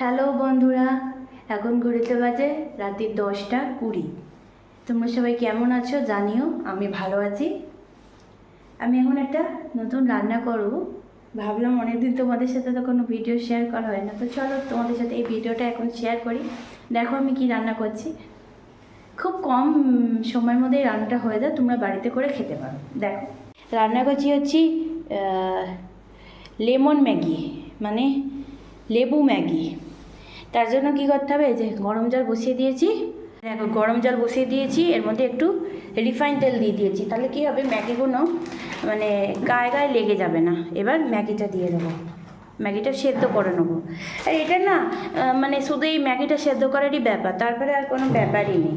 Hello বন্ধুরা, এখন ঘড়িতে বাজে রাত্রি দশটা কুড়ি। তোমরা সবাই কেমন আছো জানিও, আমি ভালো আছি। আমি এখন একটা নতুন রান্না করব। ভাবলাম অনেকদিন তোমাদের সাথে তো কোনো ভিডিও শেয়ার করা হয় না, তো চলো তোমাদের সাথে এই ভিডিওটা এখন শেয়ার করি। দেখো আমি কি রান্না করছি। খুব কম সময়ের মধ্যে রান্নাটা হয়ে যায়, তোমরা বাড়িতে করে খেতে পারো। দেখো, রান্না করছি হচ্ছি লেমন ম্যাগি মানে লেবু ম্যাগি। তার জন্য কী করতে হবে? যে গরম জল বসিয়ে দিয়েছি। দেখো, গরম জল বসিয়ে দিয়েছি, এর মধ্যে একটু রিফাইন তেল দিয়ে দিয়েছি। তাহলে কী হবে? ম্যাগিগুলো মানে গায়ে গায়ে লেগে যাবে না। এবার ম্যাগিটা দিয়ে দেবো। ম্যাগিটা সেদ্ধ করে নেব। আর এটা না মানে শুধু এই ম্যাগিটা সেদ্ধ করারই ব্যাপার। তারপরে আর কোনো ব্যাপারই নেই।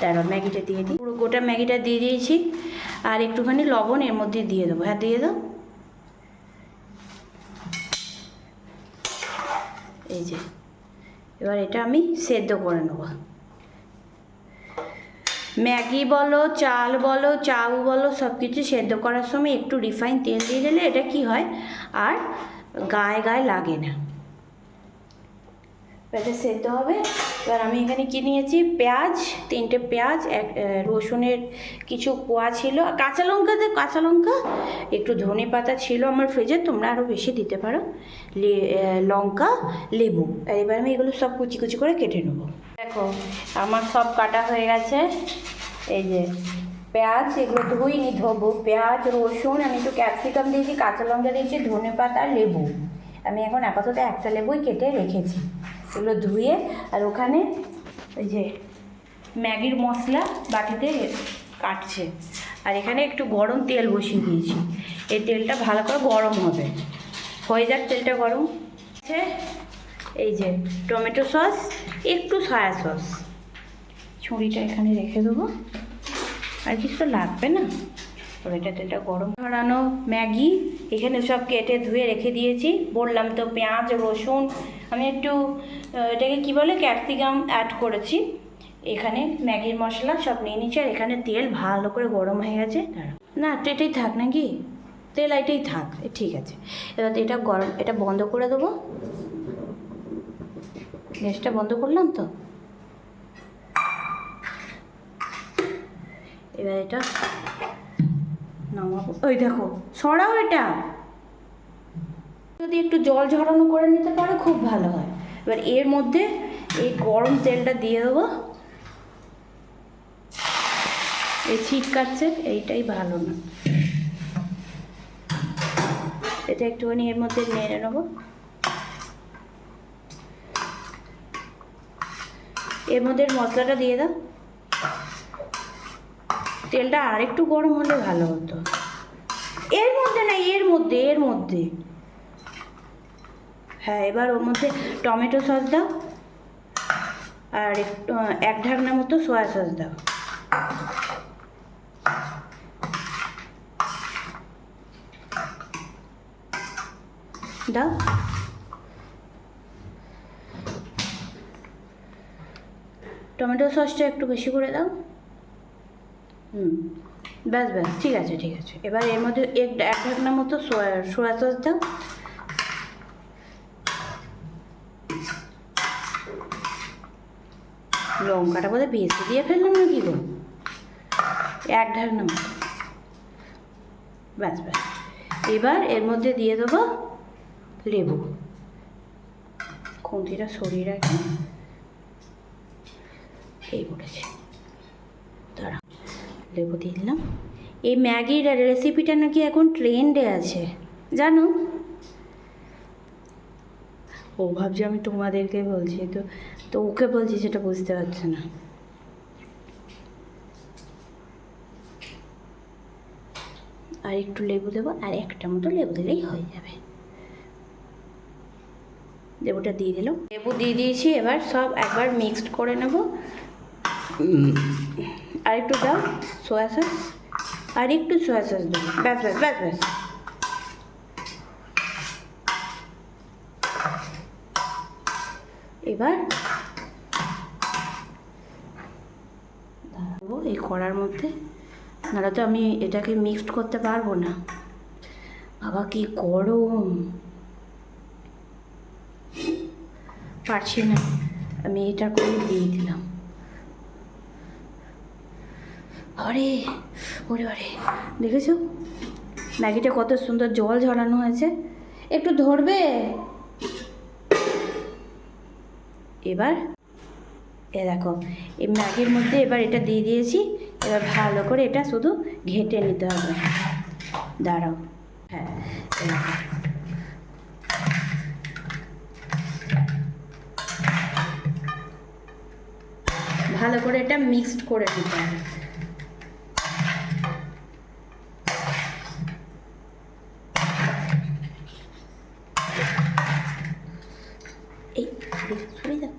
তারপর ম্যাগিটা দিয়ে দিই। পুরো গোটা ম্যাগিটা দিয়ে দিয়েছি। আর একটুখানি লবণ এর মধ্যে দিয়ে দেবো। হ্যাঁ দিয়ে দাও। এই যে। এবার এটা আমি সেদ্ধ করে নেব। ম্যাগি বলো, চাল বলো, চাউ বলো সব কিছু সেদ্ধ করার সময় একটু রিফাইন তেল দিয়ে দিলে এটা কি হয়? আর গায়ে গায়ে লাগে না। এটা সেদ্ধ হবে। এবার আমি এখানে কি নিয়েছি? পেঁয়াজ, তিনটে পেঁয়াজ, এক রসুনের কিছু কোয়া ছিল। আর কাঁচা লঙ্কা কাঁচা লঙ্কা। একটু ধনে পাতা ছিল আমার ফ্রিজে তোমরা আরও বেশি দিতে পারো। লঙ্কা, লেবু। এবার আমি এগুলো সব কুচি কুচি করে কেটে নেব। দেখো, আমার সব কাটা হয়ে গেছে। এই যে, পেঁয়াজ, এগুলো ধুইনি, ধোবো। পেঁয়াজ, রসুন, আমি একটু ক্যাপসিকাম দিয়েছি, কাঁচা লঙ্কা দিয়েছি, ধনে পাতা, লেবু। আমি এখন আপাতত একটা লেবুই কেটে রেখেছি। এগুলো ধুয়ে আর ওখানে ওই যে ম্যাগির মশলা বাটিতে কাটছে। আর এখানে একটু গরম তেল বসিয়ে দিয়েছি। এই তেলটা ভালো করে গরম হবে। হয়ে যাক তেলটা গরম। এই যে টমেটো সস, একটু সয়া সস। ছুরিটা এখানে রেখে দেবো। আর কিছু তো লাগবে না। তবে এটা তেলটা গরম ধরানো ম্যাগি। এখানে সব কেটে ধুয়ে রেখে দিয়েছি। বললাম তো পেঁয়াজ, রসুন আমি একটু এটাকে কি বলে ক্যাপসিকাম অ্যাড করেছি। এখানে ম্যাগির মশলা সব নিয়ে নিচ্ছি, আর এখানে তেল ভালো করে গরম হয়ে গেছে। না এটাই থাক নাকি? তেল এটাই থাক ঠিক আছে। এবার এটা গরম, এটা বন্ধ করে দেবো। গ্যাসটা বন্ধ করলাম তো? এবার এটা নামাবো। ওই দেখো, সরাও এটা। যদি একটু জল ঝরানো করে নিতে পারো, খুব ভালো হয়। এবার এর মধ্যে এই গরম তেলটা দিয়ে দেবো। এই ছিটকাচ্ছে এইটাই ভালো না। এটা একটুখানি এর মধ্যে নেড়ে নেব। এর মধ্যে মশলাটা দিয়ে দাও। তেলটা আরেকটু গরম হলে ভালো হতো। এর মধ্যে না, এর মধ্যে এর মধ্যে। হ্যাঁ এবার ওর মধ্যে টমেটো সস দাও আর এক ঢাকনা মতো সয়া সস দাও। দাও। টমেটো সসটা একটু বেশি করে দাও। হুম, ব্যাস ব্যাস, ঠিক আছে ঠিক আছে। এবার এর মধ্যে এক ঢাকনা মতো সোয়া সোয়া সস দাও। লঙ্কাটা বোধহয় বেশি দিয়ে ফেললাম না কি গো? এক ঢাকনা মতো ব্যাস ব্যাস। এবার এর মধ্যে দিয়ে দেবো লেবু। খুন্তিটা সরিয়ে রাখি। এই পড়েছে দাঁড়া, লেবু দিয়ে দিলাম। এই ম্যাগির রেসিপিটা নাকি এখন ট্রেন্ডে আছে। জানো ও ভাবছি আমি তোমাদেরকে বলছি, তো তো ওকে বলছি সেটা বুঝতে পারছে না। আর একটু লেবু দেবো, আর একটা মতো লেবু দিলেই হয়ে যাবে। লেবুটা দিয়ে দিলাম। লেবু দিয়ে দিয়েছি, এবার সব একবার মিক্সড করে নেব। আর একটু দাও সোয়া সস আর একটু সোয়া সস দেবো। ব্যাস ব্যাস ব্যাস ব্যাস। এবার এই কড়ার মধ্যে। নাহলে তো আমি এটাকে মিক্সড করতে পারব না। বাবা, কি গরম! পারছি না। আমি এটা করে দিয়ে দিলাম। আরে, ওরে আরে দেখেছ? ম্যাগিটা কত সুন্দর জল ঝরানো হয়েছে। একটু ধরবে? এবার, এ দেখো, এই ম্যাগির মধ্যে এবার এটা দিয়ে দিয়েছি, এবার ভালো করে এটা শুধু ঘেটে নিতে হবে। দাঁড়াও হ্যাঁ ভালো করে এটা মিক্সড করে দিতে হবে এই সরে যাও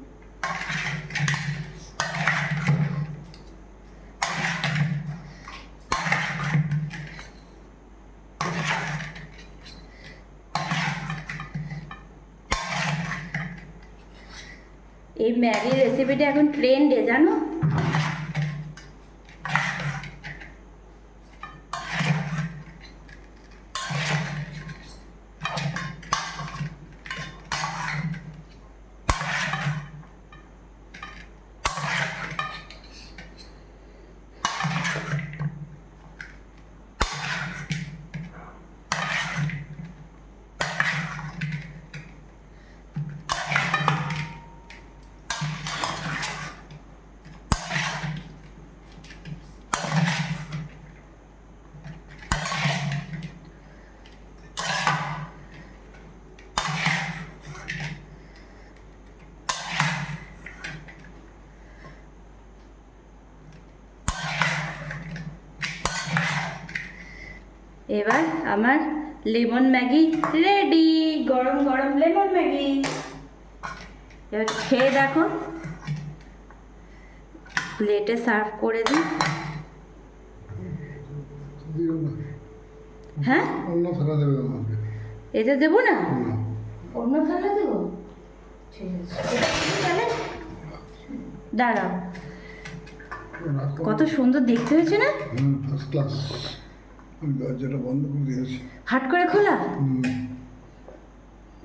এই ম্যাগির রেসিপিটা এখন ট্রেন্ডে জানো? এবার আমার লেমন ম্যাগি রেডি গরম গরম লেমন ম্যাগি। এবার খেয়ে দেখো। প্লেটে সার্ভ করে দিই। হ্যাঁ? অন্য থালা দেবে আমাকে এটা দেবো না। অন্য থালা দেবো? দাঁড়াও। কত সুন্দর দেখতে হয়েছে না? ফার্স্ট ক্লাস দরজাটা বন্ধ করে দিয়েছি। হাট করে খোলা?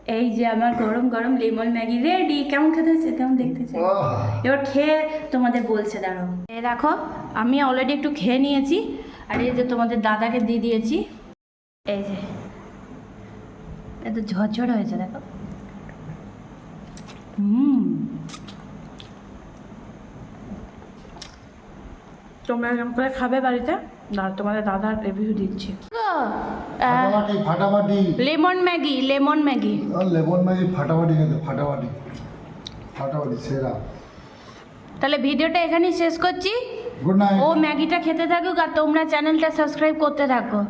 এই যে আমার গরম গরম লেমন ম্যাগি রেডি। কেমন খেতে হয়েছে? কেমন দেখতে চাই এবার খেয়ে তোমাদের বলছে দাঁড়াও। এ দেখো আমি অলরেডি একটু খেয়ে নিয়েছি। আর এই যে তোমাদের দাদাকে দিয়ে দিয়েছি। এই যে। এত ঝরঝর হয়েছে দেখো। হুম। তোমরা এরকম করে খাবে বাড়িতে? তোমাদের দাদার রিভিউ দিচ্ছি। ফাটাফাটি ফাটাফাটি। Lemon Maggi lemon Maggi. Lemon Maggi ফাটাফাটি খেতে ফাটাফাটি। ফাটাফাটি সেরা। তাহলে ভিডিওটা এখানেই শেষ করছি। গুড নাইট ও ম্যাগিটা খেতে থাকুক আর তোমরা চ্যানেলটা সাবস্ক্রাইব করতে থাকো।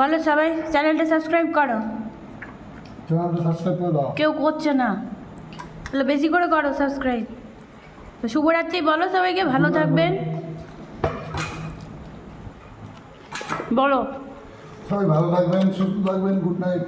বলো সবাই চ্যানেলটা সাবস্ক্রাইব করো। চ্যানেলটা সাবস্ক্রাইব করে কেউ করছে না। তাহলে বেশি করে করো সাবস্ক্রাইব তো শুভরাত্রি বলো সবাইকে ভালো থাকবেন। বলো। সবাই ভালো থাকবেন সুস্থ থাকবেন গুড নাইট